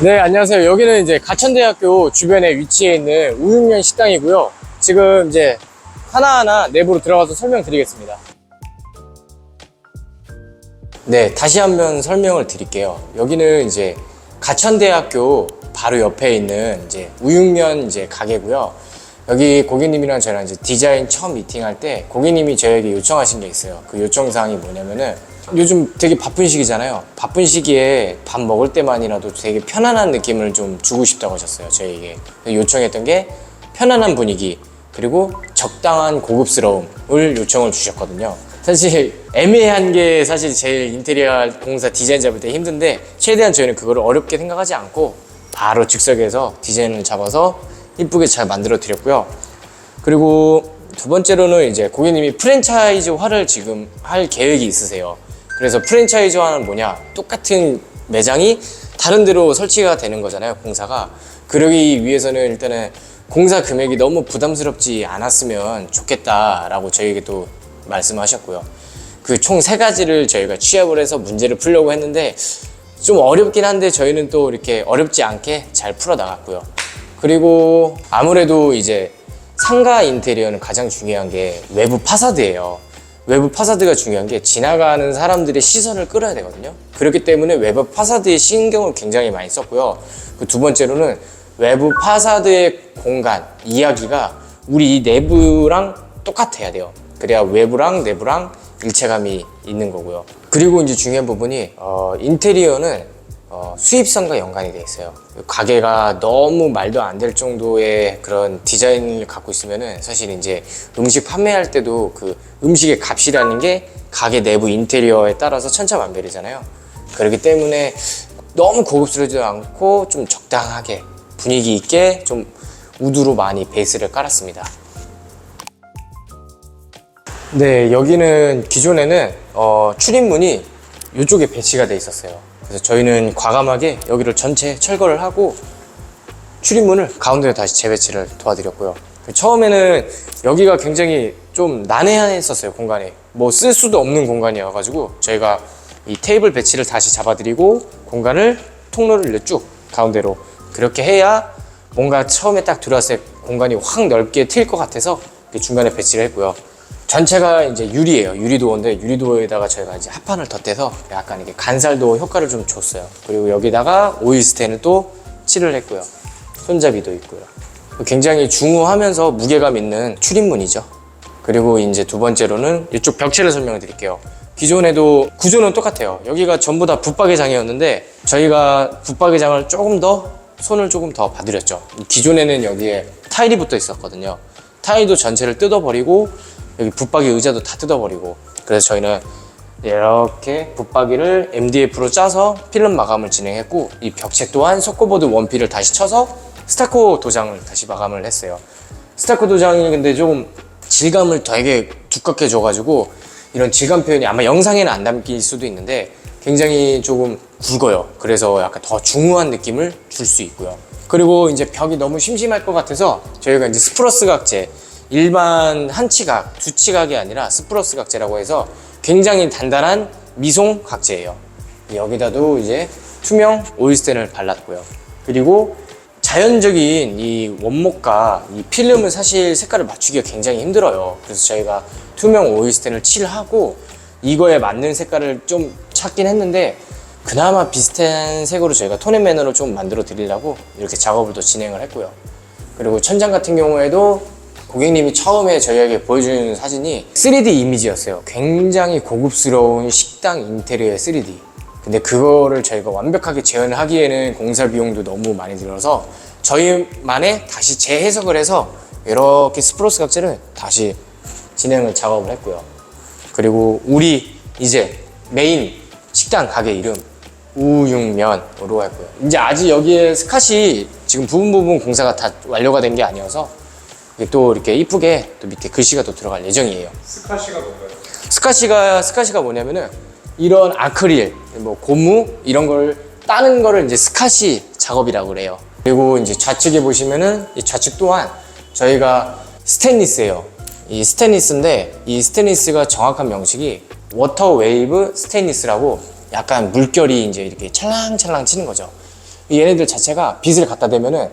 네, 안녕하세요. 여기는 이제 가천대학교 주변에 위치해 있는 우육면 식당이고요. 지금 이제 하나하나 내부로 들어가서 설명드리겠습니다. 네, 다시 한번 설명을 드릴게요. 여기는 이제 가천대학교 바로 옆에 있는 이제 우육면 이제 가게고요. 여기 고객님이랑 저랑 이제 디자인 처음 미팅할 때 고객님이 저에게 요청하신 게 있어요. 그 요청 사항이 뭐냐면은 요즘 되게 바쁜 시기잖아요. 바쁜 시기에 밥 먹을 때만이라도 되게 편안한 느낌을 좀 주고 싶다고 하셨어요. 저에게 요청했던 게 편안한 분위기 그리고 적당한 고급스러움을 요청을 주셨거든요. 사실 애매한 게 사실 제일 인테리어 공사 디자인 잡을 때 힘든데 최대한 저희는 그거를 어렵게 생각하지 않고 바로 즉석에서 디자인을 잡아서 이쁘게 잘 만들어 드렸고요. 그리고 두 번째로는 이제 고객님이 프랜차이즈화를 지금 할 계획이 있으세요. 그래서 프랜차이즈화는 뭐냐? 똑같은 매장이 다른 데로 설치가 되는 거잖아요, 공사가. 그러기 위해서는 일단은 공사 금액이 너무 부담스럽지 않았으면 좋겠다라고 저희에게 또 말씀하셨고요. 그 총 세 가지를 저희가 취합을 해서 문제를 풀려고 했는데 좀 어렵긴 한데 저희는 또 이렇게 어렵지 않게 잘 풀어 나갔고요. 그리고 아무래도 이제 상가 인테리어는 가장 중요한 게 외부 파사드예요. 외부 파사드가 중요한 게 지나가는 사람들의 시선을 끌어야 되거든요. 그렇기 때문에 외부 파사드에 신경을 굉장히 많이 썼고요. 그 두 번째로는 외부 파사드의 공간, 이야기가 우리 이 내부랑 똑같아야 돼요. 그래야 외부랑 내부랑 일체감이 있는 거고요. 그리고 이제 중요한 부분이 어, 인테리어는 어, 수입선과 연관이 돼 있어요. 가게가 너무 말도 안 될 정도의 그런 디자인을 갖고 있으면은 사실 이제 음식 판매할 때도 그 음식의 값이라는 게 가게 내부 인테리어에 따라서 천차만별이잖아요. 그렇기 때문에 너무 고급스러지도 않고 좀 적당하게 분위기 있게 좀 우드로 많이 베이스를 깔았습니다. 네, 여기는 기존에는 어, 출입문이 이쪽에 배치가 돼 있었어요. 그래서 저희는 과감하게 여기를 전체 철거를 하고 출입문을 가운데에 다시 재배치를 도와드렸고요. 처음에는 여기가 굉장히 좀 난해했었어요, 공간이. 뭐 쓸 수도 없는 공간이어가지고 저희가 이 테이블 배치를 다시 잡아드리고 공간을 통로를 쭉 가운데로 그렇게 해야 뭔가 처음에 딱 들어왔을 때 공간이 확 넓게 트일 것 같아서 중간에 배치를 했고요. 전체가 이제 유리예요. 유리도어인데 유리도어에다가 저희가 이제 합판을 덧대서 약간 이렇게 간살도 효과를 좀 줬어요. 그리고 여기다가 오일 스텐을 또 칠을 했고요. 손잡이도 있고요. 굉장히 중후하면서 무게감 있는 출입문이죠. 그리고 이제 두 번째로는 이쪽 벽체를 설명해 드릴게요. 기존에도 구조는 똑같아요. 여기가 전부 다 붙박이장이었는데 저희가 붙박이장을 조금 더 손을 조금 더 봐드렸죠. 기존에는 여기에 타일이 붙어 있었거든요. 타일도 전체를 뜯어버리고 여기 붙박이 의자도 다 뜯어버리고 그래서 저희는 이렇게 붙박이를 MDF로 짜서 필름 마감을 진행했고 이 벽체 또한 석고보드 원피를 다시 쳐서 스타코 도장을 다시 마감을 했어요. 스타코 도장이 근데 좀 질감을 되게 두껍게 줘가지고 이런 질감 표현이 아마 영상에는 안 담길 수도 있는데 굉장히 조금 굵어요. 그래서 약간 더 중후한 느낌을 줄 수 있고요. 그리고 이제 벽이 너무 심심할 것 같아서 저희가 이제 스프러스 각재 일반 한 치각, 두 치각이 아니라 스프러스 각재라고 해서 굉장히 단단한 미송 각재예요. 여기다도 이제 투명 오일스텐을 발랐고요. 그리고 자연적인 이 원목과 이 필름은 사실 색깔을 맞추기가 굉장히 힘들어요. 그래서 저희가 투명 오일스텐을 칠하고 이거에 맞는 색깔을 좀 찾긴 했는데 그나마 비슷한 색으로 저희가 톤앤 매너로 좀 만들어 드리려고 이렇게 작업을 또 진행을 했고요. 그리고 천장 같은 경우에도 고객님이 처음에 저희에게 보여주는 사진이 3D 이미지였어요. 굉장히 고급스러운 식당 인테리어의 3D. 근데 그거를 저희가 완벽하게 재현을 하기에는 공사 비용도 너무 많이 들어서 저희만의 다시 재해석을 해서 이렇게 스프로스 각재를 다시 진행을 작업을 했고요. 그리고 우리 이제 메인 식당 가게 이름 우육면으로 했고요. 이제 아직 여기에 스카시 지금 부분 부분 공사가 다 완료가 된 게 아니어서 이게 또 이렇게 이쁘게 또 밑에 글씨가 또 들어갈 예정이에요. 스카시가 뭔가요? 스카시가 스카시가 뭐냐면은 이런 아크릴, 뭐 고무 이런 걸 따는 거를 이제 스카시 작업이라고 그래요. 그리고 이제 좌측에 보시면은 이 좌측 또한 저희가 스테인리스예요. 이 스테인리스인데 이 스테인리스가 정확한 명칭이 워터 웨이브 스테인리스라고 약간 물결이 이제 이렇게 찰랑찰랑 치는 거죠. 얘네들 자체가 빛을 갖다 대면은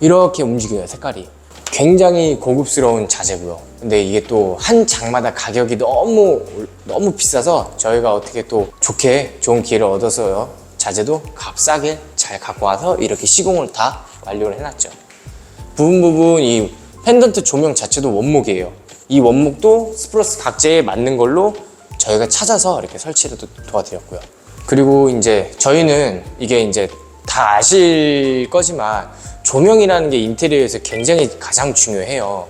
이렇게 움직여요 색깔이 굉장히 고급스러운 자재고요. 근데 이게 또 한 장마다 가격이 너무 너무 비싸서 저희가 어떻게 또 좋게 좋은 기회를 얻어서요. 자재도 값싸게 잘 갖고 와서 이렇게 시공을 다 완료를 해놨죠. 부분 부분 이 펜던트 조명 자체도 원목이에요. 이 원목도 스프러스 각재에 맞는 걸로 저희가 찾아서 이렇게 설치를 도- 도와드렸고요. 그리고 이제 저희는 이게 이제 다 아실 거지만 조명이라는 게 인테리어에서 굉장히 가장 중요해요.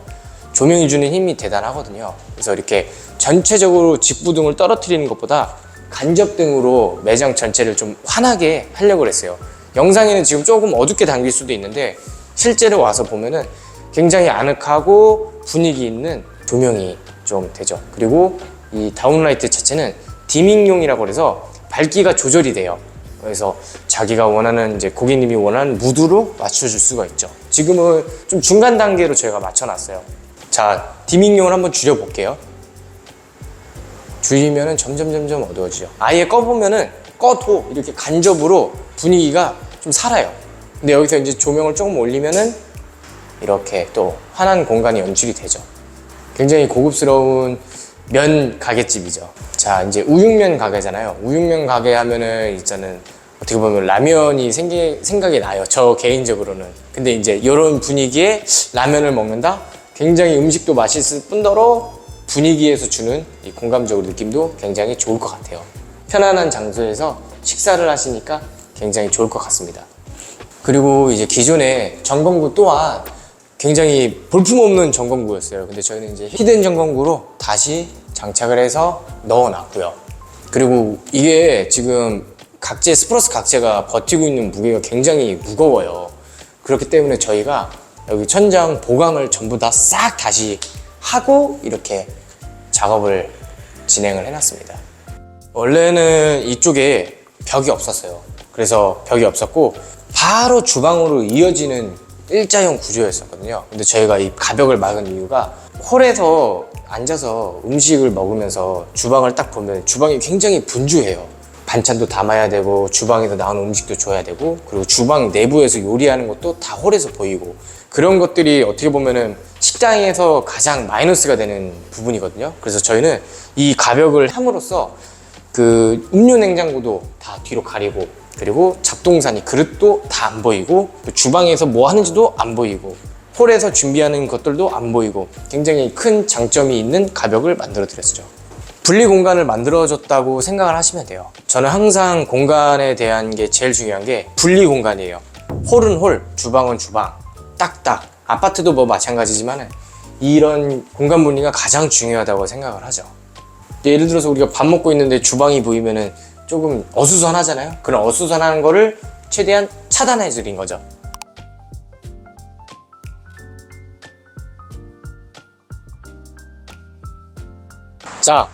조명이 주는 힘이 대단하거든요. 그래서 이렇게 전체적으로 직부등을 떨어뜨리는 것보다 간접등으로 매장 전체를 좀 환하게 하려고 했어요. 영상에는 지금 조금 어둡게 당길 수도 있는데 실제로 와서 보면은 굉장히 아늑하고 분위기 있는 조명이 좀 되죠. 그리고 이 다운라이트 자체는 디밍용이라고 해서 밝기가 조절이 돼요. 그래서 자기가 원하는 이제 고객님이 원하는 무드로 맞춰줄 수가 있죠. 지금은 좀 중간 단계로 저희가 맞춰놨어요. 자, 디밍용을 한번 줄여볼게요. 줄이면은 점점 점점 어두워지죠. 아예 꺼보면은 꺼도 이렇게 간접으로 분위기가 좀 살아요. 근데 여기서 이제 조명을 조금 올리면은 이렇게 또 환한 공간이 연출이 되죠. 굉장히 고급스러운 면 가게집이죠. 자, 이제 우육면 가게잖아요. 우육면 가게 하면은 일단은 어떻게 보면 라면이 생기, 생각이 나요. 저 개인적으로는. 근데 이제 이런 분위기에 라면을 먹는다? 굉장히 음식도 맛있을 뿐더러 분위기에서 주는 이 공감적으로 느낌도 굉장히 좋을 것 같아요. 편안한 장소에서 식사를 하시니까 굉장히 좋을 것 같습니다. 그리고 이제 기존에 전공구 또한 굉장히 볼품없는 전공구였어요. 근데 저희는 이제 히든 전공구로 다시 장착을 해서 넣어놨고요. 그리고 이게 지금 각재, 스프러스 각재가 버티고 있는 무게가 굉장히 무거워요. 그렇기 때문에 저희가 여기 천장 보강을 전부 다 싹 다시 하고 이렇게 작업을 진행을 해놨습니다. 원래는 이쪽에 벽이 없었어요. 그래서 벽이 없었고 바로 주방으로 이어지는 일자형 구조였었거든요. 근데 저희가 이 가벽을 막은 이유가 홀에서 앉아서 음식을 먹으면서 주방을 딱 보면 주방이 굉장히 분주해요. 반찬도 담아야 되고 주방에서 나오는 음식도 줘야 되고 그리고 주방 내부에서 요리하는 것도 다 홀에서 보이고 그런 것들이 어떻게 보면은 식당에서 가장 마이너스가 되는 부분이거든요. 그래서 저희는 이 가벽을 함으로써 그 음료 냉장고도 다 뒤로 가리고 그리고 잡동사니 그릇도 다 안 보이고 또 주방에서 뭐 하는지도 안 보이고 홀에서 준비하는 것들도 안 보이고 굉장히 큰 장점이 있는 가벽을 만들어 드렸죠. 분리 공간을 만들어줬다고 생각을 하시면 돼요. 저는 항상 공간에 대한 게 제일 중요한 게 분리 공간이에요. 홀은 홀, 주방은 주방. 딱딱. 아파트도 뭐 마찬가지지만 이런 공간 분리가 가장 중요하다고 생각을 하죠. 예를 들어서 우리가 밥 먹고 있는데 주방이 보이면은 조금 어수선하잖아요. 그런 어수선한 거를 최대한 차단해 드린 거죠. 자,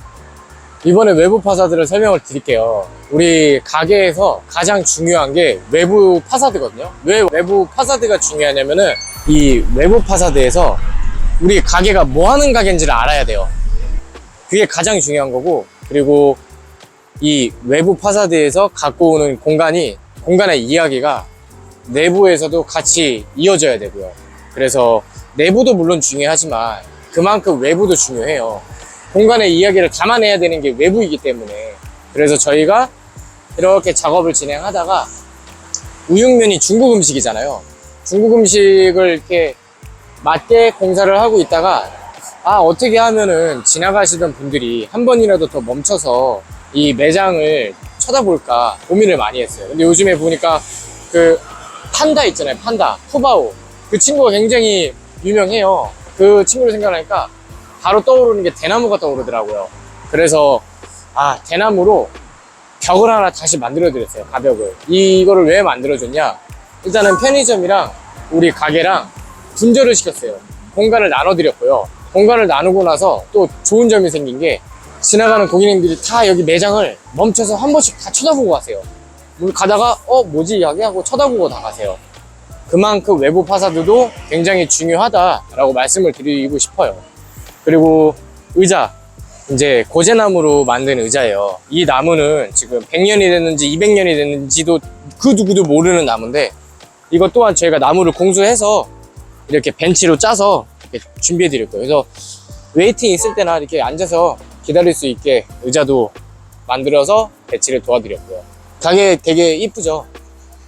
이번에 외부 파사드를 설명을 드릴게요. 우리 가게에서 가장 중요한 게 외부 파사드거든요. 왜 외부 파사드가 중요하냐면은 이 외부 파사드에서 우리 가게가 뭐 하는 가게인지를 알아야 돼요. 그게 가장 중요한 거고 그리고 이 외부 파사드에서 갖고 오는 공간이 공간의 이야기가 내부에서도 같이 이어져야 되고요. 그래서 내부도 물론 중요하지만 그만큼 외부도 중요해요. 공간의 이야기를 담아내야 되는 게 외부이기 때문에 그래서 저희가 이렇게 작업을 진행하다가 우육면이 중국 음식이잖아요. 중국 음식을 이렇게 맞게 공사를 하고 있다가 아 어떻게 하면은 지나가시던 분들이 한 번이라도 더 멈춰서 이 매장을 쳐다볼까 고민을 많이 했어요. 근데 요즘에 보니까 그 판다 있잖아요. 판다 푸바오 그 친구가 굉장히 유명해요. 그 친구를 생각하니까 바로 떠오르는 게 대나무가 떠오르더라고요. 그래서 아 대나무로 벽을 하나 다시 만들어 드렸어요. 가벽을. 이거를 왜 만들어 줬냐? 일단은 편의점이랑 우리 가게랑 분절을 시켰어요. 공간을 나눠 드렸고요. 공간을 나누고 나서 또 좋은 점이 생긴 게 지나가는 고객님들이 다 여기 매장을 멈춰서 한 번씩 다 쳐다보고 가세요. 물 가다가 어 뭐지 이야기 하고 쳐다보고 나가세요. 그만큼 외부 파사드도 굉장히 중요하다라고 말씀을 드리고 싶어요. 그리고 의자 이제 고제나무로 만든 의자예요. 이 나무는 지금 100년이 됐는지 200년이 됐는지도 그 누구도 모르는 나무인데 이것 또한 저희가 나무를 공수해서 이렇게 벤치로 짜서 준비해 드릴 거예요. 그래서 웨이팅 있을 때나 이렇게 앉아서 기다릴 수 있게 의자도 만들어서 배치를 도와드렸고요. 가게 되게 이쁘죠?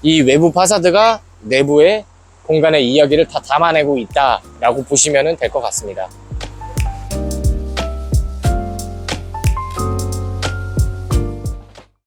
이 외부 파사드가 내부의 공간의 이야기를 다 담아내고 있다라고 보시면 될 것 같습니다.